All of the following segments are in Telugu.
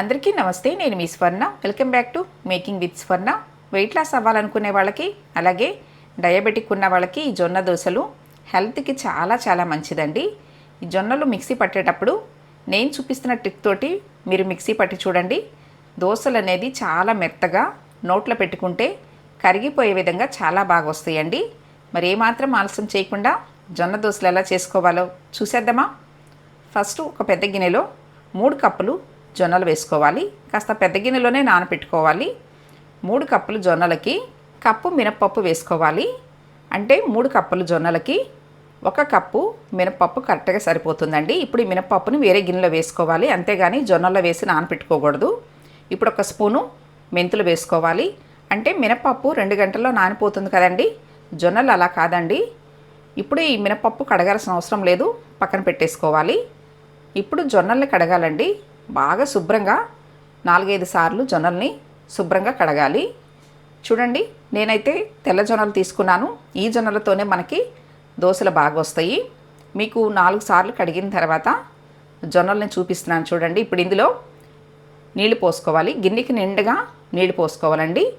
అందరికీ నమస్తే నేను మీ Swarna. Welcome back to making with Swarna weight loss అవ్వాలనుకునే వాళ్ళకి అలాగే డయాబెటిక్ ఉన్న వాళ్ళకి ఈ జొన్న దోశలు హెల్త్కి చాలా చాలా మంచిదండి. ఈ జొన్నలు మిక్సీ పట్టేటప్పుడు నేను చూపిస్తున్న ట్రిక్ తోటి మీరు మిక్సీ పట్టి చూడండి. దోశలు అనేది చాలా మెత్తగా నోట్లో పెట్టుకుంటే కరిగిపోయే విధంగా చాలా బాగా వస్తాయండి. మరి ఏమాత్రం ఆలస్యం చేయకుండా జొన్న దోశలు ఎలా చేసుకోవాలో చూసేద్దామా? ఫస్ట్ ఒక పెద్ద గిన్నెలో మూడు కప్పులు జొన్నలు వేసుకోవాలి. కాస్త పెద్ద గిన్నెలోనే నానపెట్టుకోవాలి. మూడు కప్పులు జొన్నలకి కప్పు మినప్పప్పు వేసుకోవాలి. అంటే మూడు కప్పులు జొన్నలకి ఒక కప్పు మినప్పప్పు కరెక్ట్గా సరిపోతుందండి. ఇప్పుడు ఈ మినప్పప్పుని వేరే గిన్నెలో వేసుకోవాలి. అంతేగాని జొన్నలో వేసి నానపెట్టుకోకూడదు. ఇప్పుడు ఒక స్పూను మెంతులు వేసుకోవాలి. అంటే మినప్పప్పు రెండు గంటల్లో నానిపోతుంది కదండి. జొన్నలు అలా కాదండి. ఇప్పుడు ఈ మినపప్పు కడగాల్సిన అవసరం లేదు. పక్కన పెట్టేసుకోవాలి. ఇప్పుడు జొన్నల్ని కడగాలండి. బాగా శుభ్రంగా నాలుగైదు సార్లు జొన్నల్ని శుభ్రంగా కడగాలి. చూడండి నేనైతే తెల్ల జొన్నలు తీసుకున్నాను. ఈ జొన్నలతోనే మనకి దోశలు బాగా వస్తాయి. మీకు నాలుగు సార్లు కడిగిన తర్వాత జొన్నల్ని చూపిస్తున్నాను చూడండి. ఇప్పుడు ఇందులో నీళ్ళు పోసుకోవాలి. గిన్నెకి నిండుగా నీళ్ళు పోసుకోవాలండి.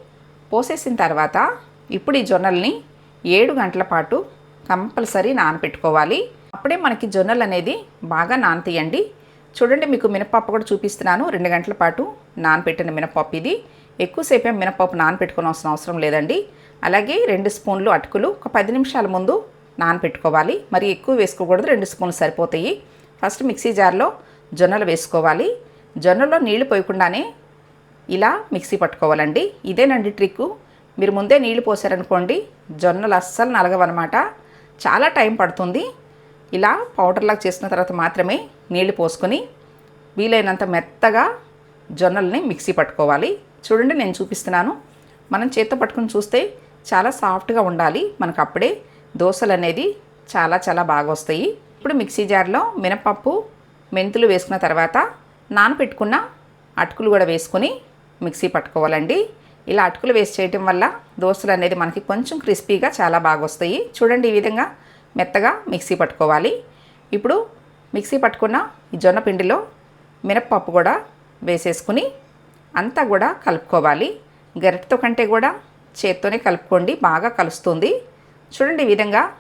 పోసేసిన తర్వాత ఇప్పుడు ఈ జొన్నల్ని ఏడు గంటల పాటు కంపల్సరీ నానపెట్టుకోవాలి. అప్పుడే మనకి జొన్నలు అనేది బాగా నానతీయండి. చూడండి మీకు మినపప్పు కూడా చూపిస్తున్నాను. రెండు గంటల పాటు నానపెట్టిన మినపప్పు ఇది. ఎక్కువసేపే మినపప్పు నానపెట్టుకోవాల్సిన అవసరం లేదండి. అలాగే రెండు స్పూన్లు అటుకులు. ఒక పది నిమిషాల ముందు నానపెట్టుకోవాలి. మరి ఎక్కువ వేసుకోకూడదు. రెండు స్పూన్లు సరిపోతాయి. ఫస్ట్ మిక్సీ జార్లో జొన్నలు వేసుకోవాలి. జొన్నలో నీళ్ళు పోయకుండానే ఇలా మిక్సీ పట్టుకోవాలండి. ఇదేనండి ట్రిక్కు. మీరు ముందే నీళ్ళు పోసారనుకోండి జొన్నలు అస్సలు నలగవన్నమాట. చాలా టైం పడుతుంది. ఇలా పౌడర్లాగా చేసిన తర్వాత మాత్రమే నీళ్ళు పోసుకొని వీలైనంత మెత్తగా జొన్నల్ని మిక్సీ పట్టుకోవాలి. చూడండి నేను చూపిస్తున్నాను. మనం చేత్తో పట్టుకుని చూస్తే చాలా సాఫ్ట్గా ఉండాలి. మనకు అప్పుడే దోశలు అనేది చాలా చాలా బాగా వస్తాయి. ఇప్పుడు మిక్సీ జార్లో మినపప్పు మెంతులు వేసుకున్న తర్వాత నానపెట్టుకున్న అటుకులు కూడా వేసుకొని మిక్సీ పట్టుకోవాలండి. ఇలా అటుకులు వేసి చేయటం వల్ల దోశలు అనేది మనకి కొంచెం క్రిస్పీగా చాలా బాగా వస్తాయి. చూడండి ఈ విధంగా మెత్తగా మిక్సీ పట్టుకోవాలి. ఇప్పుడు మిక్సీ పట్టుకున్న ఈ జొన్న పిండిలో మినప్పప్పు కూడా వేసేసుకుని అంతా కూడా కలుపుకోవాలి. గరిటతో కంటే కూడా చేత్తోనే కలుపుకోండి బాగా కలుస్తుంది. చూడండి ఈ విధంగా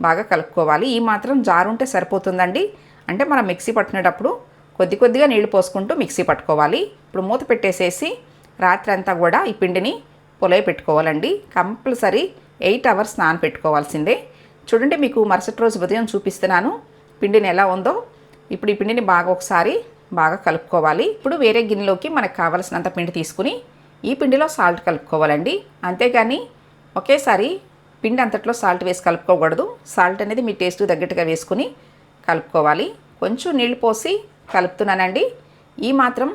బాగా కలుపుకోవాలి. ఈ మాత్రం జారు ఉంటే సరిపోతుందండి. అంటే మనం మిక్సీ పట్టినప్పుడు కొద్ది కొద్దిగా నీళ్ళు పోసుకుంటూ మిక్సీ పట్టుకోవాలి. ఇప్పుడు మూత పెట్టేసేసి రాత్రి అంతా కూడా ఈ పిండిని పొలయ పెట్టుకోవాలండి. కంపల్సరీ ఎయిట్ అవర్స్ నానపెట్టుకోవాల్సిందే. చూడండి మీకు మరుసటి రోజు ఉదయం చూపిస్తున్నాను. పిండిని ఎలా ఉందో. ఇప్పుడు ఈ పిండిని బాగా ఒకసారి బాగా కలుపుకోవాలి. ఇప్పుడు వేరే గిన్నెలోకి మనకు కావలసినంత పిండి తీసుకుని ఈ పిండిలో సాల్ట్ కలుపుకోవాలండి. అంతేగాని ఒకేసారి పిండి అంతట్లో సాల్ట్ వేసి కలుపుకోకూడదు. సాల్ట్ అనేది మీ టేస్ట్ తగ్గట్టుగా వేసుకుని కలుపుకోవాలి. కొంచెం నీళ్ళు పోసి కలుపుతున్నానండి. ఈ మాత్రం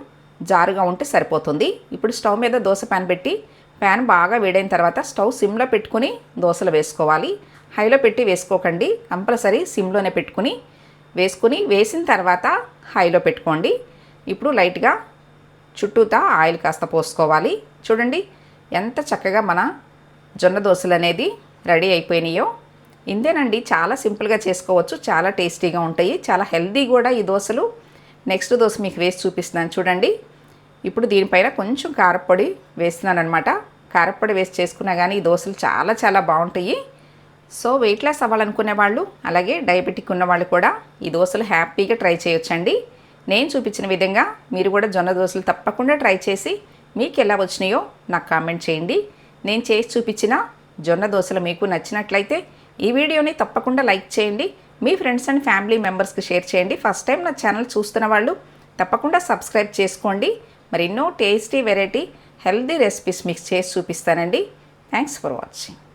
జారుగా ఉంటే సరిపోతుంది. ఇప్పుడు స్టవ్ మీద దోశ ప్యాన్ పెట్టి ప్యాన్ బాగా వేడైన తర్వాత స్టవ్ సిమ్లో పెట్టుకుని దోశలు వేసుకోవాలి. హైలో పెట్టి వేసుకోకండి. కంపల్సరీ సిమ్లోనే పెట్టుకుని వేసుకుని వేసిన తర్వాత హైలో పెట్టుకోండి. ఇప్పుడు లైట్గా చుట్టూతా ఆయిల్ కాస్త పోసుకోవాలి. చూడండి ఎంత చక్కగా మన జొన్న దోశలు అనేది రెడీ అయిపోయినాయో. ఇందేనండి చాలా సింపుల్గా చేసుకోవచ్చు చాలా టేస్టీగా ఉంటాయి చాలా హెల్దీ కూడా ఈ దోశలు. నెక్స్ట్ దోశ మీకు వేసి చూపిస్తున్నాను చూడండి. ఇప్పుడు దీనిపైన కొంచెం కారపొడి వేస్తున్నాను అనమాట కారపొడి వేసి చేసుకున్నా కానీ ఈ దోశలు చాలా చాలా బాగుంటాయి. సో వెయిట్ లాస్ అవ్వాలనుకునే వాళ్ళు అలాగే డయాబెటిక్ ఉన్న వాళ్ళు కూడా ఈ దోశలు హ్యాపీగా ట్రై చేయొచ్చండి. నేను చూపించిన విధంగా మీరు కూడా జొన్న దోశలు తప్పకుండా ట్రై చేసి మీకు ఎలా వచ్చినాయో నాకు కామెంట్ చేయండి. నేను చేసి చూపించిన జొన్న దోశలు మీకు నచ్చినట్లయితే ఈ వీడియోని తప్పకుండా లైక్ చేయండి. మీ ఫ్రెండ్స్ అండ్ ఫ్యామిలీ మెంబర్స్కి షేర్ చేయండి. ఫస్ట్ టైం నా ఛానల్ చూస్తున్న వాళ్ళు తప్పకుండా సబ్స్క్రైబ్ చేసుకోండి. మరి ఎన్నో టేస్టీ వెరైటీ హెల్దీ రెసిపీస్ మీకు చేసి చూపిస్తానండి. Thanks for watching